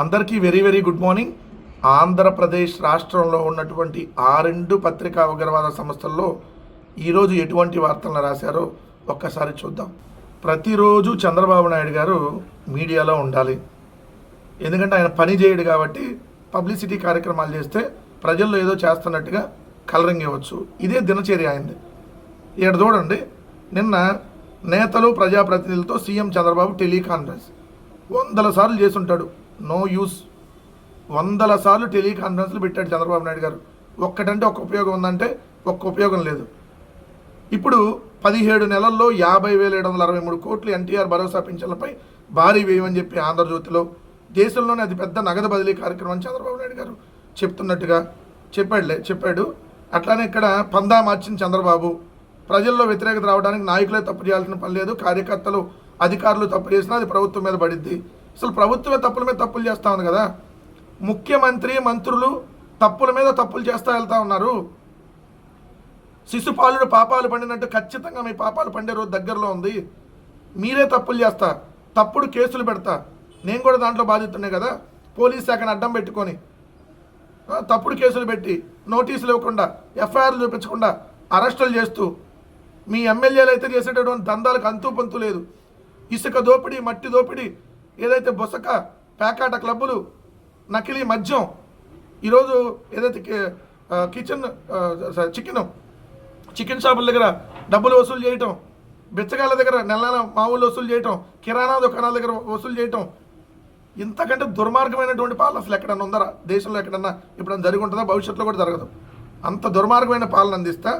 అందరికీ very very good morning. Andhra Pradesh రాష్ట్రంలో ఉన్నటువంటి ఆ రెండు పత్రికా ఉగ్రవాద సంస్థల్లో ఈరోజు ఎటువంటి వార్తలను రాశారో ఒక్కసారి చూద్దాం. ప్రతిరోజు చంద్రబాబు నాయుడు గారు మీడియాలో ఉండాలి. ఎందుకంటే ఆయన పని చేయడు కాబట్టి పబ్లిసిటీ కార్యక్రమాలు చేస్తే ప్రజల్లో ఏదో చేస్తున్నట్టుగా కలరింగ్ ఇవ్వచ్చు. ఇదే దినచర్య అయింది ఇక్కడ చూడండి నిన్న నేతలు ప్రజాప్రతినిధులతో సీఎం చంద్రబాబు టెలికాన్ఫరెన్స్. వందల సార్లు చేసుంటాడు నో యూస్. వందల సార్లు టెలికాన్ఫరెన్స్లు పెట్టాడు చంద్రబాబు నాయుడు గారు. ఒక్కటంటే ఒక్క ఉపయోగం ఉందంటే ఒక్క ఉపయోగం లేదు. ఇప్పుడు పదిహేడు నెలల్లో యాభై వేల ఏడు వందల అరవై మూడు కోట్లు ఎన్టీఆర్ భరోసా పింఛన్లపై భారీ వ్యయమని చెప్పి ఆంధ్రజ్యోతిలో దేశంలోనే అది పెద్ద నగదు బదిలీ కార్యక్రమం చంద్రబాబు నాయుడు గారు చెప్తున్నట్టుగా చెప్పాడులే చెప్పాడు. అట్లానే ఇక్కడ పందా మార్చింది చంద్రబాబు ప్రజల్లో వ్యతిరేకత రావడానికి నాయకులే తప్పు చేయాల్సిన పని లేదు కార్యకర్తలు అధికారులు తప్పు చేసినా అది ప్రభుత్వం మీద పడిద్ది. అసలు ప్రభుత్వమే తప్పుల మీద తప్పులు చేస్తా ఉంది కదా. ముఖ్యమంత్రి మంత్రులు తప్పుల మీద తప్పులు చేస్తూ వెళ్తా ఉన్నారు. శిశుపాలుడు పాపాలు పండినట్టు ఖచ్చితంగా మీ పాపాలు పండే రోజు దగ్గరలో ఉంది. మీరే తప్పులు చేస్తా తప్పుడు కేసులు పెడతా. నేను కూడా దాంట్లో బాధితున్నాయి కదా. పోలీస్ శాఖను అడ్డం పెట్టుకొని తప్పుడు కేసులు పెట్టి నోటీసులు ఇవ్వకుండా ఎఫ్ఐఆర్లు చూపించకుండా అరెస్టులు చేస్తూ మీ ఎమ్మెల్యేలు అయితే చేసేటటువంటి దందాలకు అంతు పొంతు లేదు. ఇసుక దోపిడీ మట్టి దోపిడీ ఏదైతే బొసక పేకాట క్లబ్బులు నకిలీ మద్యం ఈరోజు ఏదైతే కిచెన్ చికెన్ చికెన్ షాపుల దగ్గర డబ్బులు వసూలు చేయటం బిచ్చగాళ్ళ దగ్గర నెల నెల మామూలు వసూలు చేయటం కిరాణా దుకాణాల దగ్గర వసూలు చేయటం ఇంతకంటే దుర్మార్గమైనటువంటి పాలన అసలు ఎక్కడన్నా ఉందరా? దేశంలో ఎక్కడన్నా ఎప్పుడన్నా జరిగి ఉంటుందా భవిష్యత్తులో కూడా జరగదు. అంత దుర్మార్గమైన పాలన అందిస్తా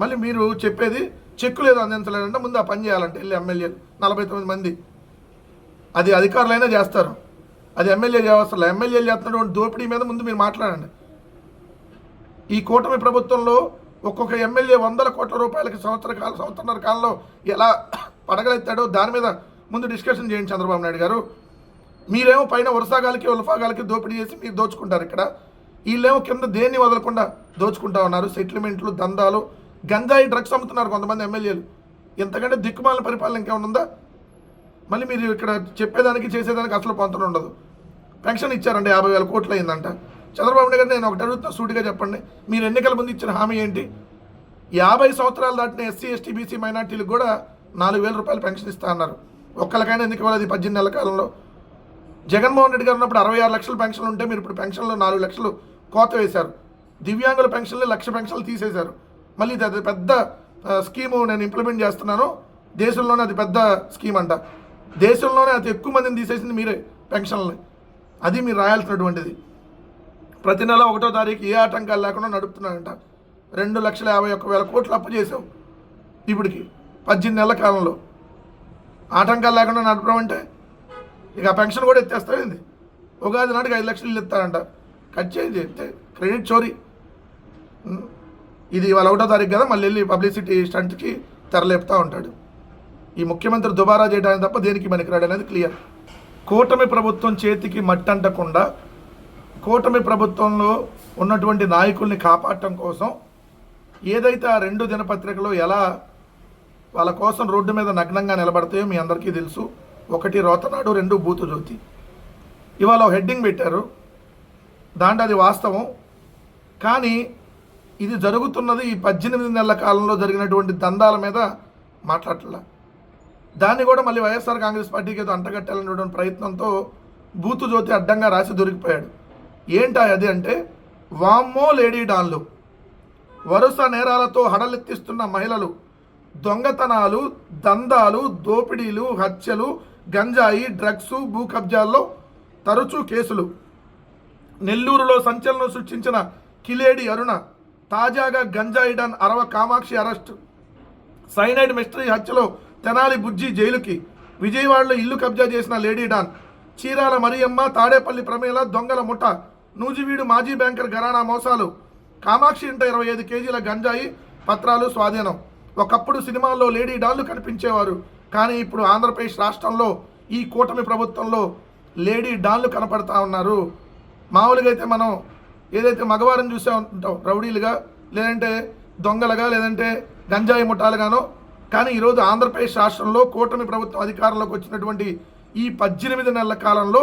మళ్ళీ మీరు చెప్పేది చెక్కు లేదు అందించలేదంటే ముందు ఆ పని చేయాలంటే వెళ్ళి ఎమ్మెల్యేలు నలభై తొమ్మిది మంది అది అధికారులైనా చేస్తారు. అది ఎమ్మెల్యే వ్యవస్థలో ఎమ్మెల్యేలు చేస్తున్నటువంటి దోపిడీ మీద ముందు మీరు మాట్లాడండి. ఈ కూటమి ప్రభుత్వంలో ఒక్కొక్క ఎమ్మెల్యే వందల కోట్ల రూపాయలకి సంవత్సర కాలం సంవత్సరన్నర కాలంలో ఎలా పడగలెత్తాడో దాని మీద ముందు డిస్కషన్ చేయండి చంద్రబాబు నాయుడు గారు. మీరేమో పైన వరుసగాలకి ఉల్ఫాగాలకి దోపిడీ చేసి మీరు దోచుకుంటారు ఇక్కడ. వీళ్ళేమో కింద దేన్ని వదలకుండా దోచుకుంటా ఉన్నారు. సెటిల్మెంట్లు దందాలు గంజాయి డ్రగ్స్ అమ్ముతున్నారు కొంతమంది ఎమ్మెల్యేలు. ఎంతకంటే దిక్కుమాల పరిపాలన ఇంకేమైనా ఉందా? మళ్ళీ మీరు ఇక్కడ చెప్పేదానికి చేసేదానికి అసలు పొంతన ఉండదు. పెన్షన్ ఇచ్చారండి యాభై వేల కోట్లు అయిందంట. చంద్రబాబు నాయుడు గారు నేను ఒకటి అడుగుతున్నా సూటిగా చెప్పండి. మీరు ఎన్నికల ముందు ఇచ్చిన హామీ ఏంటి? యాభై సంవత్సరాలు దాటిన ఎస్సీ ఎస్టీ బీసీ మైనార్టీలకు కూడా నాలుగు వేల రూపాయలు పెన్షన్ ఇస్తా అన్నారు. ఒక్కరికైనా ఎందుకు ఇవ్వాలి పద్దెనిమిది నెలల కాలంలో? జగన్మోహన్ రెడ్డి గారు ఉన్నప్పుడు అరవై ఆరు లక్షల పెన్షన్లు ఉంటే మీరు ఇప్పుడు పెన్షన్లు నాలుగు లక్షలు కోత వేశారు. దివ్యాంగుల పెన్షన్లు లక్ష పెన్షన్లు తీసేశారు. మళ్ళీ అది పెద్ద స్కీము నేను ఇంప్లిమెంట్ చేస్తున్నాను. దేశంలోనే అది పెద్ద స్కీమ్ అంట. దేశంలోనే అతి ఎక్కువ మందిని తీసేసింది మీరే పెన్షన్లని. అది మీరు రాయాల్సినటువంటిది. ప్రతి నెల ఒకటో తారీఖు ఏ ఆటంకాలు లేకుండా నడుపుతున్నారంట. రెండు లక్షల యాభై ఒక్క వేల కోట్లు అప్పు చేసావు ఇప్పటికి పద్దెనిమిది నెలల కాలంలో. ఆటంకాలు లేకుండా నడపడం అంటే ఇక పెన్షన్ కూడా ఎత్తేస్తావేంది ఉగాది నాటికి ఐదు లక్షలు ఇల్లు ఇస్తారంట. కట్ చేయండి చెప్తే క్రెడిట్ చోరీ. ఇది ఇవాళ ఒకటో తారీఖు కదా మళ్ళీ వెళ్ళి పబ్లిసిటీ స్టంట్కి తెరలేపుతూ ఉంటాడు. ఈ ముఖ్యమంత్రి దుబారా చేయడానికి తప్ప దేనికి పనికిరాడు అనేది క్లియర్. కూటమి ప్రభుత్వం చేతికి మట్టంటకుండా కూటమి ప్రభుత్వంలో ఉన్నటువంటి నాయకుల్ని కాపాడటం కోసం ఏదైతే ఆ రెండు దినపత్రికలు ఎలా వాళ్ళ కోసం రోడ్డు మీద నగ్నంగా నిలబడతాయో మీ అందరికీ తెలుసు. ఒకటి రోతనాడు రెండు బూతు జ్యోతి ఇవాళ హెడ్డింగ్ పెట్టారు. దాంట్లో అది వాస్తవం. కానీ ఇది జరుగుతున్నది ఈ పద్దెనిమిది నెలల కాలంలో జరిగినటువంటి దందాల మీద మాట్లాడలే దాన్ని కూడా మళ్ళీ వైఎస్ఆర్ కాంగ్రెస్ పార్టీకి ఏదో అంటగట్టాలనేటువంటి ప్రయత్నంతో బూతు జ్యోతి అడ్డంగా రాసి దొరికిపోయాడు. ఏంటా అది అంటే వామ్మో లేడీ డాన్లు. వరుస నేరాలతో హడలెత్తిస్తున్న మహిళలు దొంగతనాలు దందాలు దోపిడీలు హత్యలు గంజాయి డ్రగ్స్ భూ కబ్జాల్లో తరచూ కేసులు. నెల్లూరులో సంచలనం సృష్టించిన కిలేడి అరుణ తాజాగా గంజాయి don Arava Kamakshi arrest. Cyanide mystery హత్యలో తెనాలి బుజ్జి జైలుకి. విజయవాడలో ఇల్లు కబ్జా చేసిన లేడీ డాన్ చీరాల మరియమ్మ తాడేపల్లి ప్రమేల దొంగల ముఠ నూజివీడు మాజీ బ్యాంకర్ గరాణా మోసాలు కామాక్షి ఇంట ఇరవై ఐదు కేజీల గంజాయి పత్రాలు స్వాధీనం. ఒకప్పుడు సినిమాల్లో లేడీ డాన్లు కనిపించేవారు కానీ ఇప్పుడు ఆంధ్రప్రదేశ్ రాష్ట్రంలో ఈ కూటమి ప్రభుత్వంలో లేడీ డాన్లు కనపడతా ఉన్నారు. మామూలుగా అయితే మనం ఏదైతే మగవారిని చూసే ఉంటాం రౌడీలుగా లేదంటే దొంగలుగా లేదంటే గంజాయి ముఠాలుగానో కానీ ఈరోజు ఆంధ్రప్రదేశ్ రాష్ట్రంలో కూటమి ప్రభుత్వం అధికారంలోకి వచ్చినటువంటి ఈ పద్దెనిమిది నెలల కాలంలో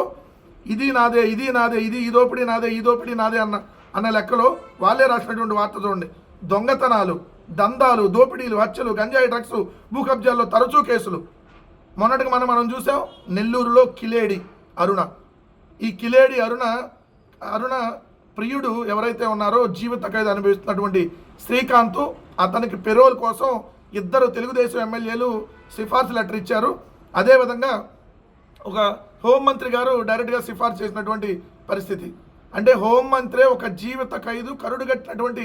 ఇది నాదే ఇది నాదే ఇది ఈ దోపిడీ నాదే ఈ దోపిడీ నాదే అన్న అన్న లెక్కలో వాళ్ళే రాసినటువంటి వార్త చూడండి. దొంగతనాలు దందాలు దోపిడీలు హత్యలు గంజాయి డ్రగ్స్ భూ కబ్జాల్లో తరచూ కేసులు. మొన్నటికి మనం మనం చూసాం నెల్లూరులో కిలేడి అరుణ. ఈ కిలేడి అరుణ అరుణ ప్రియుడు ఎవరైతే ఉన్నారో జీవిత ఖైదు అనుభవిస్తున్నటువంటి శ్రీకాంత్ అతనికి పెరోల్ కోసం ఇద్దరు తెలుగుదేశం ఎమ్మెల్యేలు సిఫార్సు లెటర్ ఇచ్చారు. అదేవిధంగా ఒక హోంమంత్రి గారు డైరెక్ట్గా సిఫార్సు చేసినటువంటి పరిస్థితి. అంటే హోంమంత్రే ఒక జీవిత ఖైదు కరుడుగట్టినటువంటి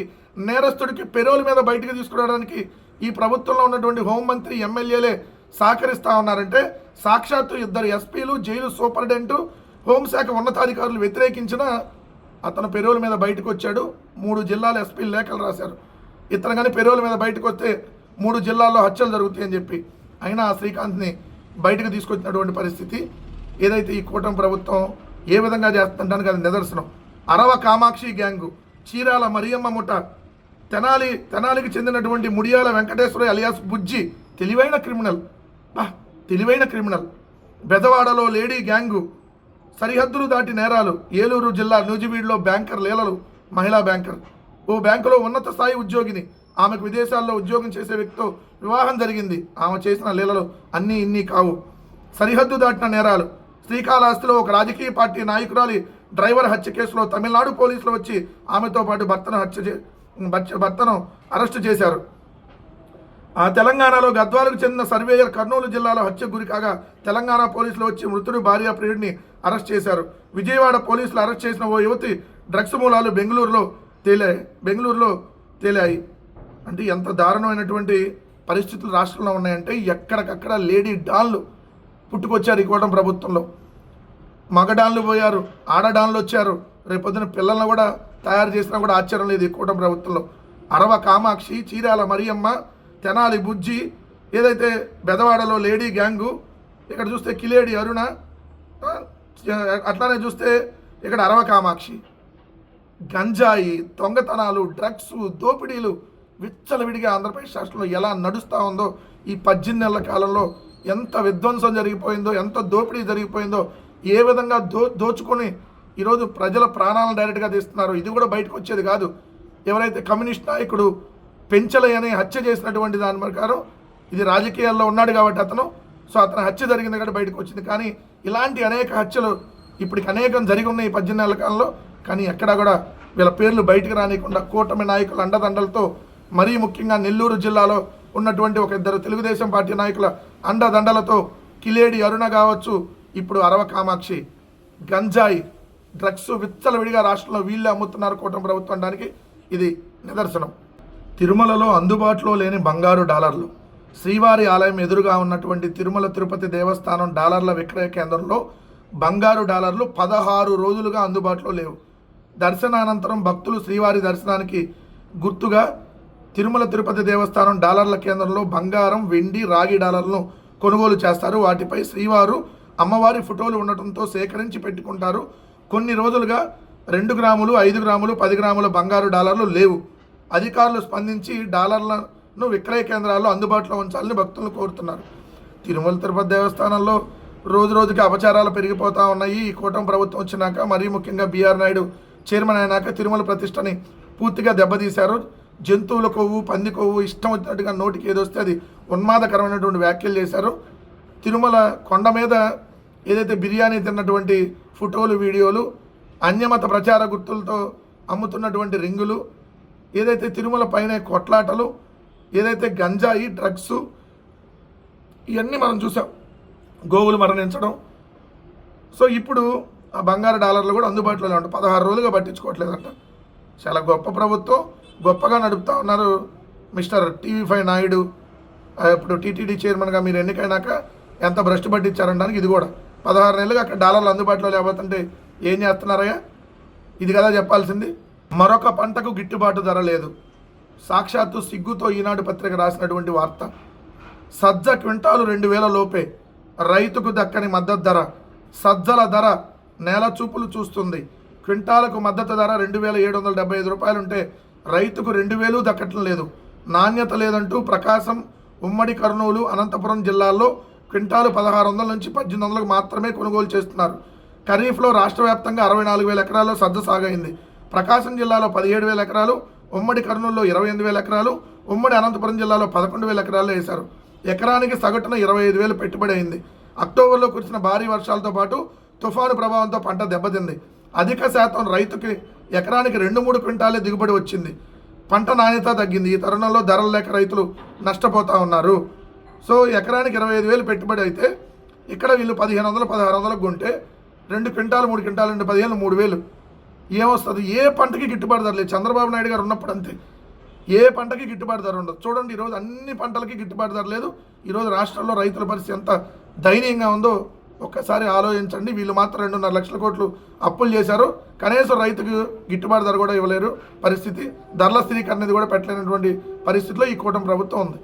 నేరస్తుడికి పెరోల్ మీద బయటకు తీసుకురావడానికి ఈ ప్రభుత్వంలో ఉన్నటువంటి హోంమంత్రి ఎమ్మెల్యేలే సహకరిస్తా ఉన్నారంటే సాక్షాత్తు ఇద్దరు ఎస్పీలు జైలు సూపరింటెండెంట్ హోంశాఖ ఉన్నతాధికారులు వ్యతిరేకించిన అతను పెరోల్ మీద బయటకు వచ్చాడు. మూడు జిల్లాల ఎస్పీలు లేఖలు రాశారు. ఇతను కానీ పెరోల్ మీద బయటకు వస్తే మూడు జిల్లాల్లో హత్యలు జరుగుతాయని చెప్పి అయినా ఆ శ్రీకాంత్ని బయటకు తీసుకొచ్చినటువంటి పరిస్థితి ఏదైతే ఈ కూటమి ప్రభుత్వం ఏ విధంగా చేస్తుంటానికి అది నిదర్శనం. అరవ కామాక్షి గ్యాంగు చీరాల మరియమ్మ ముఠ తెనాలి తెనాలికి చెందినటువంటి ముడియాల వెంకటేశ్వర అలియాస్ బుజ్జి తెలివైన క్రిమినల్. తెలివైన క్రిమినల్. బెదవాడలో లేడీ గ్యాంగు సరిహద్దులు దాటి నేరాలు ఏలూరు జిల్లా నూజివీడులో బ్యాంకర్ లీలలు మహిళా బ్యాంకర్. ఓ బ్యాంకులో ఉన్నత స్థాయి ఉద్యోగిని ఆమెకు విదేశాల్లో ఉద్యోగం చేసే వ్యక్తితో వివాహం జరిగింది. ఆమె చేసిన లీలలు అన్నీ ఇన్ని కావు. సరిహద్దు దాటిన నేరాలు. శ్రీకాళహస్తిలో ఒక రాజకీయ పార్టీ నాయకురాలి డ్రైవర్ హత్య కేసులో తమిళనాడు పోలీసులు వచ్చి ఆమెతో పాటు భర్తను హత్య చే భర్తను అరెస్టు చేశారు. ఆ తెలంగాణలో గద్వాలకు చెందిన సర్వేయర్ కర్నూలు జిల్లాలో హత్య గురి కాగా తెలంగాణ పోలీసులు వచ్చి మృతుడు భార్య ప్రియుడిని అరెస్ట్ చేశారు. విజయవాడ పోలీసులు అరెస్ట్ చేసిన ఓ యువతి డ్రగ్స్ మూలాలు బెంగళూరులో తేలాయి బెంగళూరులో తేలాయి. అంటే ఎంత దారుణమైనటువంటి పరిస్థితులు రాష్ట్రంలో ఉన్నాయంటే ఎక్కడికక్కడ లేడీ డాన్లు పుట్టుకొచ్చారు ఈ కూటమి ప్రభుత్వంలో. మగడాన్లు పోయారు ఆడడాన్లు వచ్చారు. రేపొద్దున పిల్లలను కూడా తయారు చేసినా కూడా ఆశ్చర్యం లేదు ఈ కూటమి ప్రభుత్వంలో. అరవ కామాక్షి చీరాల మరియమ్మ తెనాలి బుజ్జి ఏదైతే బెదవాడలో లేడీ గ్యాంగు ఇక్కడ చూస్తే కిలేడి అరుణ అట్లానే చూస్తే ఇక్కడ అరవ కామాక్షి. గంజాయి దొంగతనాలు డ్రగ్స్ దోపిడీలు విచ్చలవిడిగా ఆంధ్రప్రదేశ్ రాష్ట్రంలో ఎలా నడుస్తూ ఉందో ఈ పద్దెనిమిది నెలల కాలంలో ఎంత విధ్వంసం జరిగిపోయిందో ఎంత దోపిడీ జరిగిపోయిందో ఏ విధంగా దో దోచుకొని ఈరోజు ప్రజల ప్రాణాలను డైరెక్ట్గా తీస్తున్నారు ఇది కూడా బయటకు వచ్చేది కాదు. ఎవరైతే కమ్యూనిస్ట్ నాయకుడు పెంచలయని హత్య చేసినటువంటి దాని ప్రకారం ఇది రాజకీయాల్లో ఉన్నాడు కాబట్టి అతను సో అతను హత్య జరిగింది కాబట్టి బయటకు వచ్చింది. కానీ ఇలాంటి అనేక హత్యలు ఇప్పటికి అనేకం జరిగి ఉన్నాయి ఈ పద్దెనిమిది నెలల కాలంలో. కానీ ఎక్కడా కూడా వీళ్ళ పేర్లు బయటకు రానియకుండా కూటమి నాయకుల అండదండలతో మరీ ముఖ్యంగా నెల్లూరు జిల్లాలో ఉన్నటువంటి ఒక ఇద్దరు తెలుగుదేశం పార్టీ నాయకుల అండదండలతో కిలేడి అరుణ కావచ్చు ఇప్పుడు అరవ కామాక్షి గంజాయి డ్రగ్స్ విచ్చలవిడిగా రాష్ట్రంలో వీళ్ళే అమ్ముతున్నారు కూటమి ప్రభుత్వం అనడానికి ఇది నిదర్శనం. తిరుమలలో అందుబాటులో లేని బంగారు డాలర్లు. శ్రీవారి ఆలయం ఎదురుగా ఉన్నటువంటి తిరుమల తిరుపతి దేవస్థానం డాలర్ల విక్రయ కేంద్రంలో బంగారు డాలర్లు పదహారు రోజులుగా అందుబాటులో లేవు. దర్శనానంతరం భక్తులు శ్రీవారి దర్శనానికి గుర్తుగా తిరుమల తిరుపతి దేవస్థానం డాలర్ల కేంద్రంలో బంగారం వెండి రాగి డాలర్లను కొనుగోలు చేస్తారు. వాటిపై శ్రీవారు అమ్మవారి ఫోటోలు ఉండటంతో సేకరించి పెట్టుకుంటారు. కొన్ని రోజులుగా రెండు గ్రాములు ఐదు గ్రాములు పది గ్రాముల బంగారు డాలర్లు లేవు. అధికారులు స్పందించి డాలర్లను విక్రయ కేంద్రాల్లో అందుబాటులో ఉంచాలని భక్తులు కోరుతున్నారు. తిరుమల తిరుపతి దేవస్థానంలో రోజు రోజుకి అపచారాలు పెరిగిపోతూ ఉన్నాయి. ఈ కూటమి ప్రభుత్వం వచ్చినాక మరీ ముఖ్యంగా బీఆర్ నాయుడు చైర్మన్ అయినాక తిరుమల ప్రతిష్టని పూర్తిగా దెబ్బతీశారు. జంతువుల కొవ్వు పంది కొవ్వు ఇష్టం వచ్చినట్టుగా నోటికి ఏదొస్తే అది ఉన్మాదకరమైనటువంటి వ్యాఖ్యలు చేశారు. తిరుమల కొండ మీద ఏదైతే బిర్యానీ తిన్నటువంటి ఫోటోలు వీడియోలు అన్యమత ప్రచార గుర్తులతో అమ్ముతున్నటువంటి రింగులు ఏదైతే తిరుమల పైన కొట్లాటలు ఏదైతే గంజాయి డ్రగ్స్ ఇవన్నీ మనం చూసాం. గోవులు మరణించడం. సో ఇప్పుడు ఆ బంగారు డాలర్లు కూడా అందుబాటులోనే ఉంటాయి. పదహారు రోజులుగా పట్టించుకోవట్లేదంట. చాలా గొప్ప ప్రభుత్వం. గొప్పగా నడుపుతా ఉన్నారు మిస్టర్ టీవీ ఫైవ్ నాయుడు. ఇప్పుడు టీటీడీ చైర్మన్గా మీరు ఎన్నికైనాక ఎంత భ్రష్టు పట్టించారనడానికి ఇది కూడా. పదహారు నెలలుగా అక్కడ డాలర్లు అందుబాటులో లేకపోతుంటే ఏం చేస్తున్నారయ్యా? ఇది కదా చెప్పాల్సింది. మరొక పంటకు గిట్టుబాటు ధర లేదు. సాక్షాత్తు సిగ్గుతో ఈనాడు పత్రిక రాసినటువంటి వార్త. సజ్జ క్వింటాలు రెండు వేల లోపే రైతుకు దక్కని మద్దతు ధర. సజ్జల ధర నేల చూపులు చూస్తుంది. క్వింటాలకు మద్దతు ధర రెండు వేల ఏడు వందల డెబ్బై ఐదు రూపాయలు ఉంటే రైతుకు రెండు వేలు దక్కటం లేదు. నాణ్యత లేదంటూ ప్రకాశం ఉమ్మడి కర్నూలు అనంతపురం జిల్లాల్లో క్వింటాలు పదహారు వందల నుంచి పద్దెనిమిది వందలకు మాత్రమే కొనుగోలు చేస్తున్నారు. ఖరీఫ్లో రాష్ట్ర వ్యాప్తంగా అరవై నాలుగు వేల ఎకరాల్లో సద్దు సాగైంది. ప్రకాశం జిల్లాలో పదిహేడు వేల ఎకరాలు ఉమ్మడి కర్నూలులో ఇరవై ఎనిమిది వేల ఎకరాలు ఉమ్మడి అనంతపురం జిల్లాలో పదకొండు వేల ఎకరాల్లో వేశారు. ఎకరానికి సగటున ఇరవై ఐదు వేలు పెట్టుబడి అయింది. అక్టోబర్లో కురిసిన భారీ వర్షాలతో పాటు తుఫాను ప్రభావంతో పంట దెబ్బతింది. అధిక శాతం రైతుకి ఎకరానికి రెండు మూడు క్వింటాలే దిగుబడి వచ్చింది. పంట నాణ్యత తగ్గింది. ఈ తరుణంలో ధరలు లేక రైతులు నష్టపోతూ ఉన్నారు. సో ఎకరానికి ఇరవై ఐదు వేలు పెట్టుబడి అయితే ఇక్కడ వీళ్ళు పదిహేను వందలు పదహారు వందలకు కొంటే రెండు క్వింటాలు మూడు క్వింటాలు రెండు పదిహేను మూడు వేలు. ఏమొస్తుంది? ఏ పంటకి గిట్టుబాటు ధర లేదు చంద్రబాబు నాయుడు గారు ఉన్నప్పుడు అంతే. ఏ పంటకి గిట్టుబాటు ధర ఉండదు. చూడండి ఈరోజు అన్ని పంటలకి గిట్టుబాటు ధర లేదు. ఈరోజు రాష్ట్రంలో రైతుల పరిస్థితి ఎంత దయనీయంగా ఉందో ఒక్కసారి ఆలోచించండి. వీళ్ళు మాత్రం రెండున్నర లక్షల కోట్లు అప్పులు చేశారు. కనీసం రైతుకు గిట్టుబాటు ధర కూడా ఇవ్వలేరు. పరిస్థితి ధరల స్థిరీకరణ అనేది కూడా పెట్టలేనటువంటి పరిస్థితిలో ఈ కూటమి ప్రభుత్వం ఉంది.